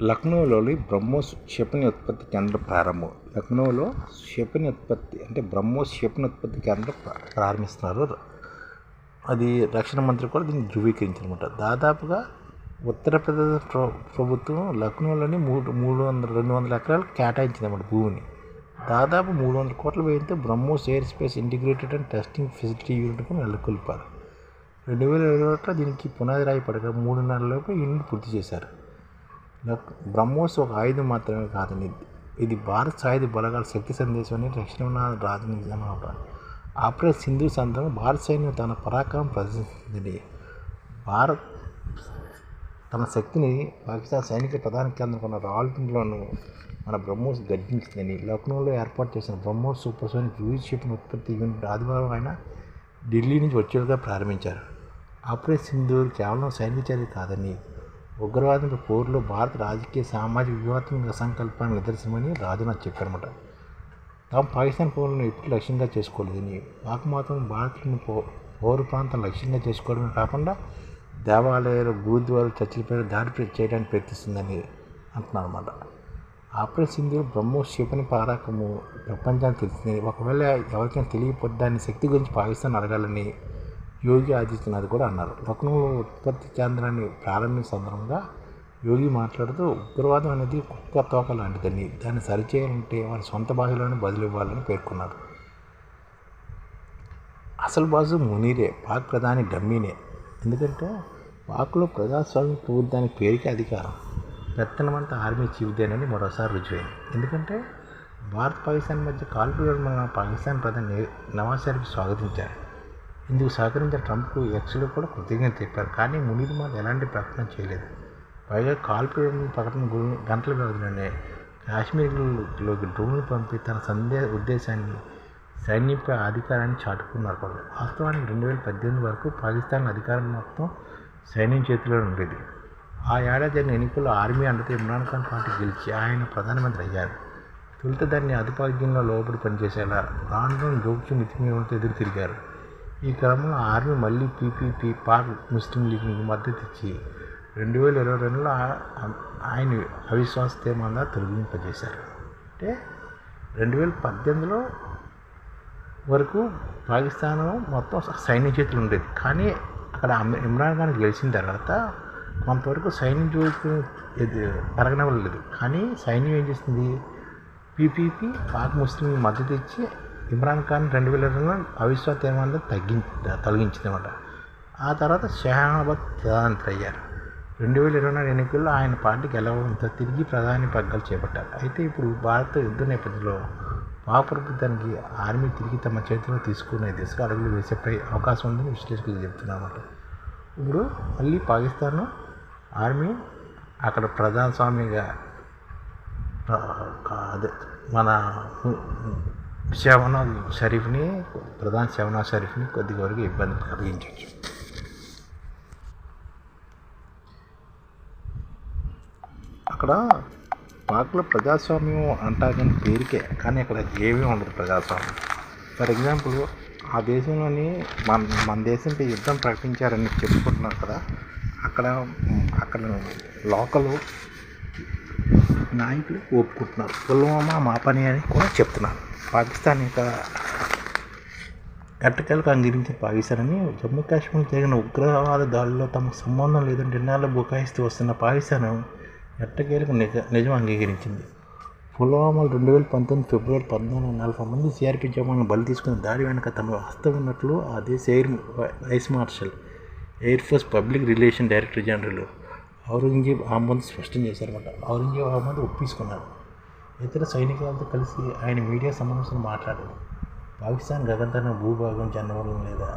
లక్నోలోని బ్రహ్మోస్ క్షిపణి ఉత్పత్తి కేంద్రం ప్రారంభం. లక్నోలో క్షిపణి ఉత్పత్తి అంటే బ్రహ్మోస్ క్షిపణి ఉత్పత్తి కేంద్రం ప్రారంభిస్తున్నారు. అది రక్షణ మంత్రి కూడా దీన్ని ధృవీకరించారనమాట దాదాపుగా ఉత్తరప్రదేశ్ ప్ర ప్రభుత్వం లక్నోలోని మూడు మూడు వందల రెండు వందల ఎకరాలు కేటాయించిందన్నమాట భూమిని. దాదాపు మూడు వందల కోట్ల వ్యయంతో BrahMos air space integrated and testing facility యూనిట్కు నెలకొల్పారు. రెండు వేల ఇరవై ఒకటిలో దీనికి పునాది రాయి పడగా మూడు నెలలలోపు యూనిట్ పూర్తి చేశారు. బ్రహ్మోస్ ఒక ఆయుధం మాత్రమే కాదండి ఇది భారత్ సాయుధ బలగాల శక్తి సందేశం అని రాజు రాజనీతి ఆపరేషన్ సింధు సందర్భంగా భారత సైన్యం తన పరాక్రమం ప్రదర్శించింది. భారత్ తన శక్తిని పాకిస్తాన్ సైనిక ప్రధాన కేంద్రం ఉన్న మన బ్రహ్మోస్ గర్జించిందని లక్నోలో ఏర్పాటు చేసిన బ్రహ్మోస్ సూపర్సోనిక్ యూజ్ షిప్ ఉత్పత్తి యూనిట్ ఆదివారం ఆయన ఢిల్లీ నుంచి వర్చువల్గా ప్రారంభించారు. ఆపరేషన్ సింధూర్ కేవలం సైనిక చర్య కాదని ఉగ్రవాదంపై పోరులో భారత రాజకీయ సామాజిక వ్యూహాత్మక సంకల్పాన్ని నిదర్శనమని రాజనాథ్ చెప్పారన్నమాట. తాము పాకిస్తాన్ పౌరులను ఎప్పుడు లక్ష్యంగా చేసుకోలేదని పాక్ మాత్రం భారత్లోని పౌ పౌర ప్రాంతం లక్ష్యంగా చేసుకోవడమే కాకుండా దేవాలయాలు గురుద్వారాలు చర్చిలపై దాడి చేయడానికి ప్రయత్నిస్తుందని అంటున్నారు అన్నమాట ఆపరేషన్ సింధు బ్రహ్మోస్ క్షిపణి పారాకము ప్రపంచానికి తెలిసిందని ఒకవేళ ఎవరికైనా తెలియకపోతే శక్తి గురించి పాకిస్తాన్ అడగాలని యోగి ఆదిత్యనాథ్ కూడా అన్నారు. లక్నోలో ఉత్పత్తి కేంద్రాన్ని ప్రారంభించిన సందర్భంగా యోగి మాట్లాడుతూ ఉగ్రవాదం అనేది కుక్క తోక లాంటిదని దాన్ని సరిచేయాలంటే వారి సొంత భాషలోనే బదులు ఇవ్వాలని పేర్కొన్నారు. అసలు బాజు మునీరే పాక్ ప్రధాని డమ్మీనే. ఎందుకంటే పాక్లో ప్రజాస్వామ్యం ప్రభుత్వానికి పేరుకి అధికారం. పెత్తనమంతా ఆర్మీ చీఫ్దేనని మరోసారి రుజువైంది. ఎందుకంటే భారత్ పాకిస్తాన్ మధ్య కాల్పుల పాకిస్తాన్ ప్రధాని నవాజ్ షరీఫ్ స్వాగతించారు. ఇందుకు సహకరించిన ట్రంప్కు ఎక్స్లో కూడా కృతజ్ఞత చెప్పారు కానీ మునీర్ మాత్రం ఎలాంటి ప్రకటన చేయలేదు. పైగా కాల్పు ప్రకటన గంటల వ్యవధిలోనే కాశ్మీర్లోకి డ్రోన్లు పంపి తన సందే ఉద్దేశాన్ని సైన్యంపై అధికారాన్ని చాటుకున్నారు కూడా వాస్తవానికి రెండు వేల పద్దెనిమిది వరకు పాకిస్తాన్ అధికారం మొత్తం సైన్యం చేతిలో ఉండేది. ఆ ఏడాది జరిగిన ఎన్నికల్లో ఆర్మీ అండతో ఇమ్రాన్ ఖాన్ పార్టీ గెలిచి ఆయన ప్రధానమంత్రి అయ్యారు. తొలుత దాన్ని అదుపాగ్యంగా లోబడి పనిచేసేలా రాను జోక్యం మితిమీయడంతో ఎదురు తిరిగారు. ఈ క్రమంలో ఆర్మీ మళ్ళీ పీపీపీ పాక్ ముస్లిం లీగ్కి మద్దతు ఇచ్చి రెండు వేల ఇరవై రెండులో ఆయన అవిశ్వాస తీర్మానంగా తొలగింపజేశారు. అంటే రెండు వేల పద్దెనిమిదిలో వరకు పాకిస్తాన్ మొత్తం సైన్య చేతులు ఉండేది. కానీ అక్కడ ఇమ్రాన్ ఖాన్ గెలిచిన తర్వాత కొంతవరకు సైన్యం జోలికి ఇది పెరగనవ్వలేదు. కానీ సైన్యం ఏం చేసింది? పీపీపీ పాక్ ముస్లిం మద్దతు ఇచ్చి ఇమ్రాన్ ఖాన్ రెండు వేల రెండులో అవిశ్వాస తీర్మానంలో తగ్గి తొలగించింది అనమాట ఆ తర్వాత షహాబాద్ ప్రధానమంత్రి అయ్యారు. రెండు వేల ఇరవై నాలుగు ఎన్నికల్లో ఆయన పార్టీ గెలవడంతో తిరిగి ప్రధాని పగ్గాలు చేపట్టారు. అయితే ఇప్పుడు భారత యుద్ధ నేపథ్యంలో పాక్ ప్రభుత్వానికి ఆర్మీ తిరిగి తమ చేతిలో తీసుకునే దిశగా అడుగులు వేసే అవకాశం ఉందని విశ్లేషకులు చెప్తున్నమాట ఇప్పుడు మళ్ళీ పాకిస్తాన్ ఆర్మీ అక్కడ ప్రధానస్వామిగా అదే మన షవనాజ్ షరీఫ్ని ప్రధాన షవనాజ్ షరీఫ్ని కొద్ది వరకు ఇబ్బంది కలిగించవచ్చు అక్కడ పాక్లో ప్రజాస్వామ్యం అంటారు కానీ పేరుకే కానీ అక్కడ ఏమీ ఉండదు ప్రజాస్వామ్యం. ఫర్ ఎగ్జాంపుల్ ఆ దేశంలోని మన మన దేశంపై యుద్ధం ప్రకటించారని చెప్పుకుంటున్నారు కదా అక్కడ అక్కడ లోకల్ నాయకులు ఒప్పుకుంటున్నారు. పుల్వామా మా పని అని కూడా చెప్తున్నారు. పాకిస్తాన్ యొక్క ఎట్టకేలకు అంగీకరించిన పాకిస్తాన్ అని జమ్మూ కాశ్మీర్ జరిగిన ఉగ్రవాద దాడుల్లో తమకు సంబంధం లేదని నిర్ణయాలు బుకాయిస్తూ వస్తున్న పాకిస్తాన్ ఎట్టకేలకు నిజ నిజం అంగీకరించింది. పుల్వామాలో రెండు వేల పంతొమ్మిది ఫిబ్రవరి పద్నాలుగు నలభై మంది సిఆర్పి జవాన్లు బలి తీసుకున్న దాడి వెనుక తమ హస్తం ఉన్నట్లు ఆ దేశ air vice marshal air force public relation director general Aurangzeb Ahmed స్పష్టం చేశారన్నమాట. ఔరంగజేబ్ అహ్మద్ ఒప్పించుకున్నారు. ఇతర సైనికులతో కలిసి ఆయన మీడియా సమావేశంలో మాట్లాడారు. పాకిస్తాన్ గగనతన భూభాగం జనవరం లేదా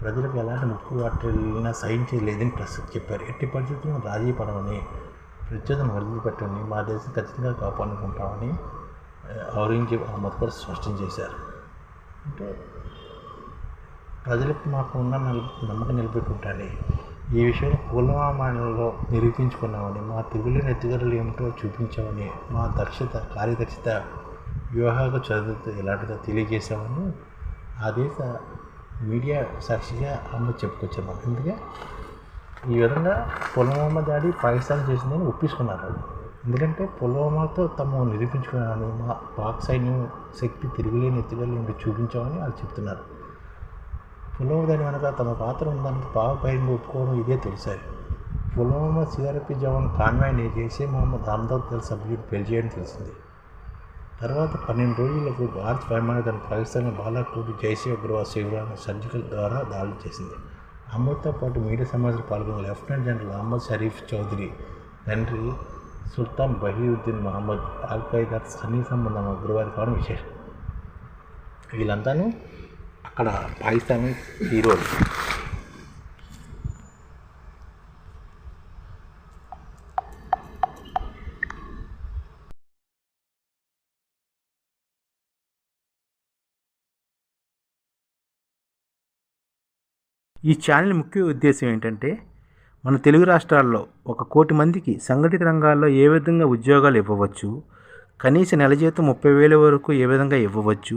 ప్రజలకు ఎలాంటి ముప్పు వాటిల్లినా సహించలేదని ప్రస్తుతం చెప్పారు. ఎట్టి పరిస్థితులను రాజీ పడమని ప్రత్యేకతను వదిలిపెట్టమని మా దేశం ఖచ్చితంగా కాపాడుకుంటామని ఆ, ఔరంగజేబ్ అహ్మద్ కూడా స్పష్టం చేశారు. అంటే ప్రజలకు మాకు ఉన్న నమ్మకం నిలబెట్టుకుంటాను ఈ విషయంలో పుల్వామాలో నిరూపించుకున్నామని మా తెగులు నెత్తిగడలు ఏమిటో చూపించామని మా దక్షత కార్యదక్షత వ్యూహాక చదువుతూ ఎలాంటిదో తెలియజేశామని ఆ దేశ మీడియా సాక్షిగా అమ్మ చెప్పుకొచ్చాము అందుకే ఈ విధంగా పుల్వామా దాడి పాకిస్తాన్ చేసిందని ఒప్పించుకున్నారు. ఎందుకంటే పుల్వామాతో తమ నిరూపించుకున్నాను మా పాక్ సైన్యం శక్తి తిరుగులేని ఎత్తుగలు చూపించామని వాళ్ళు చెప్తున్నారు. పుల్వామా దాని వెనక తమ పాత్ర ఉందని పాక్ పైన ఒప్పుకోవడం ఇదే తెలిసారు పుల్వామా సిఆర్పి జవాన్ కాన్వాయ్ని జైసే మహమ్మద్ అహ్మద్ దళ సభ్యుడు పెళ్ళి తెలిసింది. తర్వాత పన్నెండు రోజులకు భారత్ వైమానిక పాకిస్తాన్ బాలాకోట్ జైసే ఉగ్రవాద శిబిరాన్ని సర్జికల్ ద్వారా దాడులు చేసింది. అహ్మద్తో పాటు మీడియా సమాజంలో పాల్గొన్న లెఫ్టినెంట్ జనరల్ అహ్మద్ షరీఫ్ చౌదరి తండ్రి సుల్తాన్ బహీరుద్దీన్ మహమ్మద్ అల్ ఖైదా సన్నీ సంబంధం ఉగ్రవాది కావడం విశేషం. వీళ్ళంతాను అక్కడ పాకిస్తాన్ హీరోలు ఈ ఛానల్ ముఖ్య ఉద్దేశం ఏంటంటే మన తెలుగు రాష్ట్రాల్లో ఒక కోటి మందికి సంఘటిత రంగాల్లో ఏ విధంగా ఉద్యోగాలు ఇవ్వవచ్చు కనీస నెల జీతం ముప్పై వేల వరకు ఏ విధంగా ఇవ్వవచ్చు